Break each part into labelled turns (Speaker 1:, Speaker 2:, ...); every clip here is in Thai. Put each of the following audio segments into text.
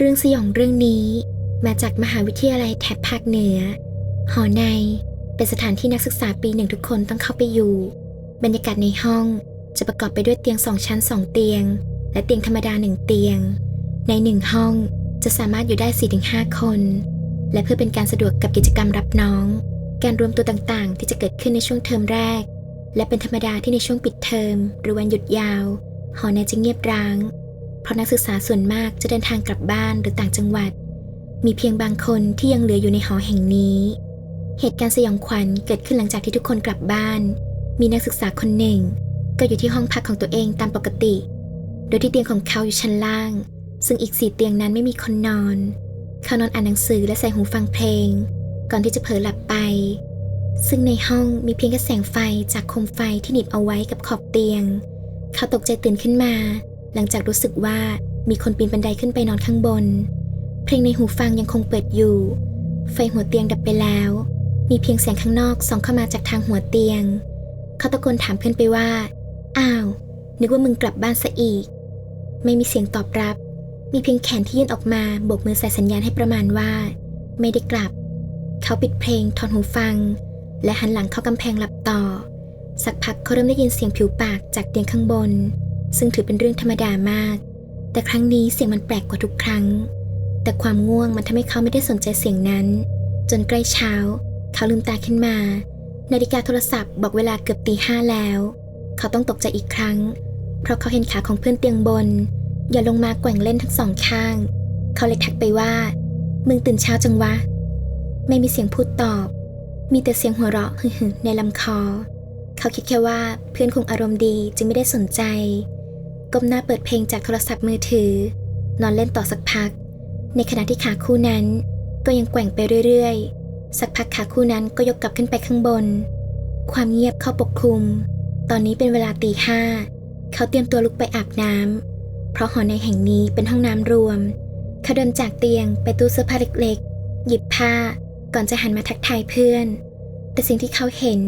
Speaker 1: เรื่องสยองเรื่องนี้มาจากมหาวิทยาลัยแถบภาคเหนือ หอในเป็นสถานที่นักศึกษาปีหนึ่งทุกคนต้องเข้าไปอยู่ บรรยากาศในห้องจะประกอบไปด้วยเตียงสองชั้นสองเตียง และเตียงธรรมดาหนึ่งเตียง ในหนึ่งห้องจะสามารถอยู่ได้ 4-5 คน และเพื่อเป็นการสะดวกกับกิจกรรมรับน้อง การรวมตัวต่างๆ ที่จะเกิดขึ้นในช่วงเทอมแรก และเป็นธรรมดาที่ในช่วงปิดเทอมหรือวันหยุดยาว หอในจะเงียบร้าง เพราะนักศึกษาส่วนมากจะเดินทางกลับบ้านหรือต่างจังหวัด มีเพียงบางคนที่ยังเหลืออยู่ในหอแห่งนี้ เหตุการณ์สยองขวัญเกิดขึ้นหลังจากที่ทุกคนกลับบ้าน มีนักศึกษาคนหนึ่ง ก็อยู่ที่ห้องพักของตัวเองตามปกติ โดยที่เตียงของเขาอยู่ชั้นล่าง ซึ่งอีกสี่เตียงนั้นไม่มีคนนอน เขานอนอ่านหนังสือและใส่หูฟังเพลง ก่อนที่จะเผลอหลับไป ซึ่งในห้องมีเพียงแค่แสงไฟจากโคมไฟที่หนีบเอาไว้กับขอบเตียง เขาตกใจตื่นขึ้นมา หลังจากรู้สึกว่ามีคนปีนบันไดขึ้นไปนอนข้างบน เพลงในหูฟังยังคงเปิดอยู่ ไฟหัวเตียงดับไปแล้ว มีเพียงเสียงข้างนอกส่องเข้ามาจากทางหัวเตียง เขาตะโกนถามเพื่อนไปว่า อ้าว นึกว่ามึงกลับบ้านซะอีก ไม่มีเสียงตอบรับ มีเพียงแขนที่ยื่นออกมาโบกมือใส่สัญญาณให้ประมาณว่า ไม่ได้กลับ เขาปิดเพลงถอดหูฟัง และหันหลังเข้ากำแพงหลับต่อ สักพักเขาเริ่มได้ยินเสียงผิวปากจากเตียงข้างบน ซึ่งถือเป็นเรื่องธรรมดามาก แต่ครั้งนี้เสียงมันแปลกกว่าทุกครั้ง แต่ความง่วงมันทำให้เขาไม่ได้สนใจเสียงนั้น จนใกล้เช้า เขาลืมตาขึ้นมา นาฬิกาโทรศัพท์บอกเวลาเกือบตีห้าแล้ว เขาต้องตกใจอีกครั้ง เพราะเขาเห็นขาของเพื่อนเตียงบนอย่าลงมาแกว่งเล่นทั้งสองข้าง เขาเลยทักไปว่า มึงตื่นเช้าจังวะ ไม่มีเสียงพูดตอบ มีแต่เสียงหัวเราะฮึ่ในลำคอ เขาคิดแค่ว่าเพื่อนคงอารมณ์ดีจึงไม่ได้สนใจ ก้มหน้าเปิดเพลงจากโทรศัพท์มือถือ นอนเล่นต่อสักพัก ในขณะที่ขาคู่นั้น ก็ยังแกว่งไปเรื่อยๆ สักพักขาคู่นั้นก็ยกกลับขึ้นไปข้างบน ความเงียบเข้าปกคลุม ตอนนี้เป็นเวลาตีห้าเขาเตรียมตัวลุกไปอาบน้ำเพราะหอในแห่งนี้เป็นห้องน้ำรวม เขาเดินจากเตียงไปตู้เสื้อผ้าเล็กๆ หยิบผ้าก่อนจะหันมาทักทายเพื่อน แต่สิ่งที่เขาเห็น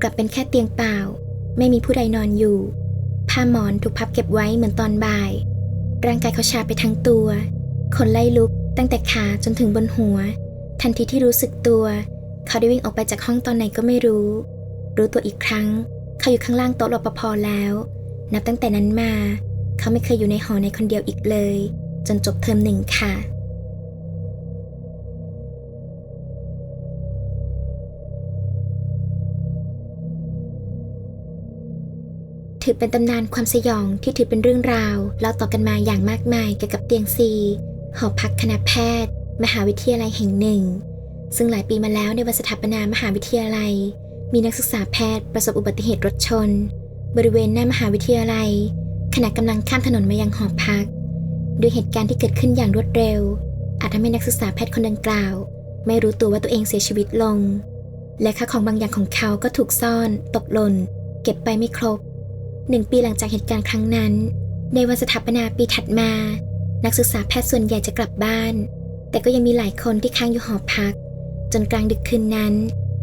Speaker 1: กลับเป็นแค่เตียงเปล่า ไม่มีผู้ใดนอนอยู่ ผ้าหมอนถูกพับเก็บไว้เหมือนตอนบ่าย ร่างกายเขาชาไปทั้งตัว ขนไล่ลุกตั้งแต่ขาจนถึงบนหัว ทันทีที่รู้สึกตัว เขาได้วิ่งออกไปจากห้องตอนไหนก็ไม่รู้ รู้ตัวอีกครั้ง เขาอยู่ข้างล่างโต๊ะรปภแล้ว นับตั้งแต่นั้นมา เขาไม่เคยอยู่ในหอในคนเดียวอีกเลย จนจบเทอมหนึ่งค่ะ ถือเป็นตำนานความสยองที่ถือเป็นเรื่องราวเล่าต่อกันมาอย่างมากมายเกี่ยวกับเตียงซีหอพักคณะแพทย์ มหาวิทยาลัยแห่งหนึ่ง ซึ่งหลายปีมาแล้วในวันสถาปนามหาวิทยาลัย มีนักศึกษาแพทย์ประสบอุบัติเหตุรถชน บริเวณหน้ามหาวิทยาลัย ขณะกำลังข้ามถนนมายังหอพักด้วยเหตุการณ์ที่เกิดขึ้นอย่างรวดเร็ว อาจทำให้นักศึกษาแพทย์คนดังกล่าว ไม่รู้ตัวว่าตัวเองเสียชีวิตลง และค่าของบางอย่างของเขาก็ถูกซ่อน ตกหล่นเก็บไปไม่ครบ หนึ่งปีหลังจากเหตุการณ์ครั้งนั้น ในวันสถาปนาปีถัดมา นักศึกษาแพทย์ส่วนใหญ่จะกลับบ้าน แต่ก็ยังมีหลายคนที่ค้างอยู่หอพัก จนกลางดึกคืนนั้น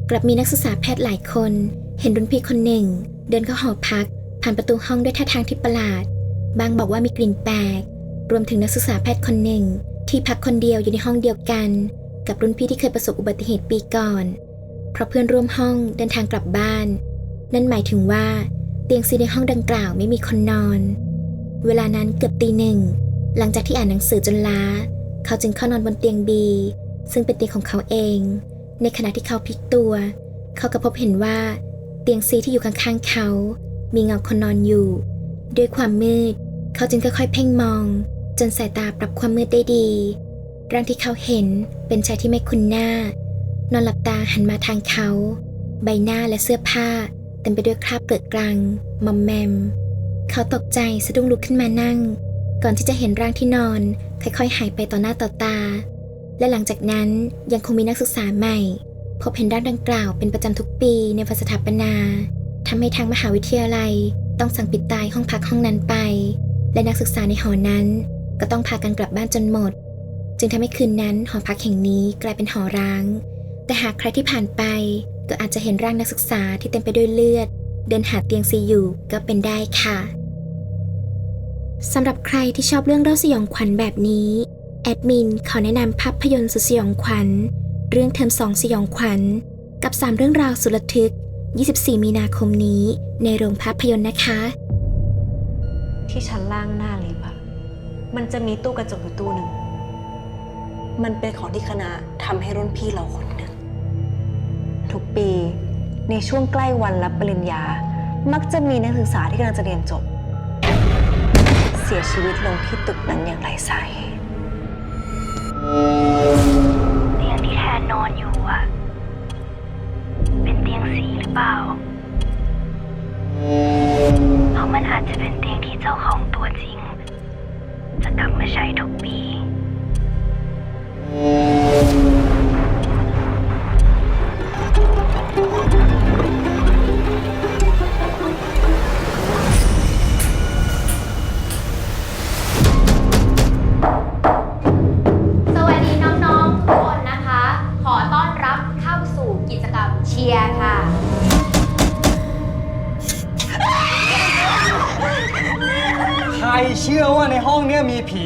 Speaker 1: กลับมีนักศึกษาแพทย์หลายคน เห็นรุ่นพี่คนหนึ่ง เดินเข้าหอพัก ผ่านประตูห้องด้วยท่าทางที่ประหลาด บางบอกว่ามีกลิ่นแปลก รวมถึงนักศึกษาแพทย์คนหนึ่ง ที่พักคนเดียวอยู่ในห้องเดียวกัน กับรุ่นพี่ที่เคยประสบอุบัติเหตุปีก่อน เพราะเพื่อนร่วมห้องเดินทางกลับบ้าน นั่นหมายถึงว่า เตียงซีในห้องดังกล่าวไม่มีคนนอน เวลานั้นเกือบตีหนึ่ง หลังจากที่อ่านหนังสือจนล้า เขาจึงเข้านอนบนเตียงบี ซึ่งเป็นเตียงของเขาเอง ในขณะที่เขาพลิกตัว เขาก็พบเห็นว่า เตียงซีที่อยู่ข้างๆเขา มีเงาคนนอนอยู่ ด้วยความมืด เขาจึงค่อยๆเพ่งมอง จนสายตาปรับความมืดได้ดี ร่างที่เขาเห็นเป็นชายที่ไม่คุ้นหน้า นอนหลับตาหันมาทางเขา ใบหน้าและเสื้อผ้า เต็มไปด้วยคราบเกลือกกลังมอมแมม เขาตกใจสะดุ้งลุกขึ้นมานั่ง ก่อนที่จะเห็นร่างที่นอน ค่อยๆ หายไปต่อหน้าต่อตา และหลังจากนั้นยังคงมีนักศึกษาใหม่ พบเห็นร่างดังกล่าวเป็นประจำทุกปีในวันสถาปนาทำให้ทางมหาวิทยาลัยต้องสั่งปิดตายห้องพักห้องนั้นไป และนักศึกษาในหอนั้น ก็ต้องพากันกลับบ้านจนหมด จึงทำให้คืนนั้นหอพักแห่งนี้กลายเป็นหอร้าง แต่หากใครที่ผ่านไป ก็อาจจะเห็นร่างนักศึกษาที่เต็มไปด้วยเลือด เดินหาเตียงซีอยู่ก็เป็นได้ค่ะสำหรับใครที่ชอบเรื่องเล่าสยองขวัญแบบนี้ แอดมินขอแนะนำภาพยนตร์สุดสยองขวัญ เรื่องเทอมสองสยองขวัญ กับ 3 เรื่องราวสุดระทึก 24 มีนาคมนี้ในโรงภาพยนตร์นะคะ
Speaker 2: ที่ชั้นล่างหน้าลิฟต์อะมันจะมีตู้กระจกอยู่ตู้หนึ่ง มันเป็นของที่คณะทำให้รุ่นพี่เราคนหนึ่ง ทุกปี ในช่วงใกล้วันรับปริญญา มักจะมีนักศึกษาที่กำลังจะเรียนจบ เสียชีวิตลงที่ตึกนั้นอย่างไรสาเหตุ
Speaker 3: ชื่อว่าในห้องเนี้ยมีผี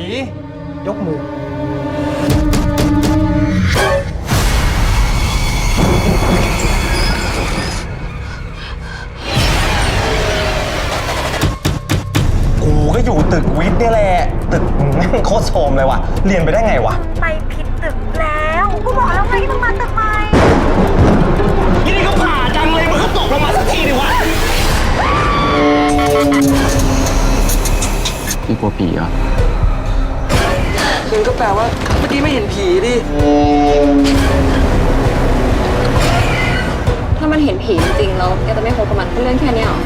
Speaker 3: ยกมือ
Speaker 4: กูก็อยู่ตึกวิทย์เนี่ยแหละ ตึกแม่งโคตรโทรมเลยว่ะ เรียนไปได้ไงวะ
Speaker 5: ไปผิดตึกแล้วกูบอกแล้วไงต้องมาตึกใหม่
Speaker 4: ยี่นี่ก็ผ่าจังเลย มันก็ตกลงมาสักทีดิวะ
Speaker 6: พี่กลัวผีเหรอ
Speaker 3: มันก็แปลว่าเมื่อกี้ไม่เห็นผีดิ
Speaker 7: ถ้ามันเห็นผีจริงๆแล้วแกจะไม่คบกับมันเรื่องแค่เนี้ยเหรอ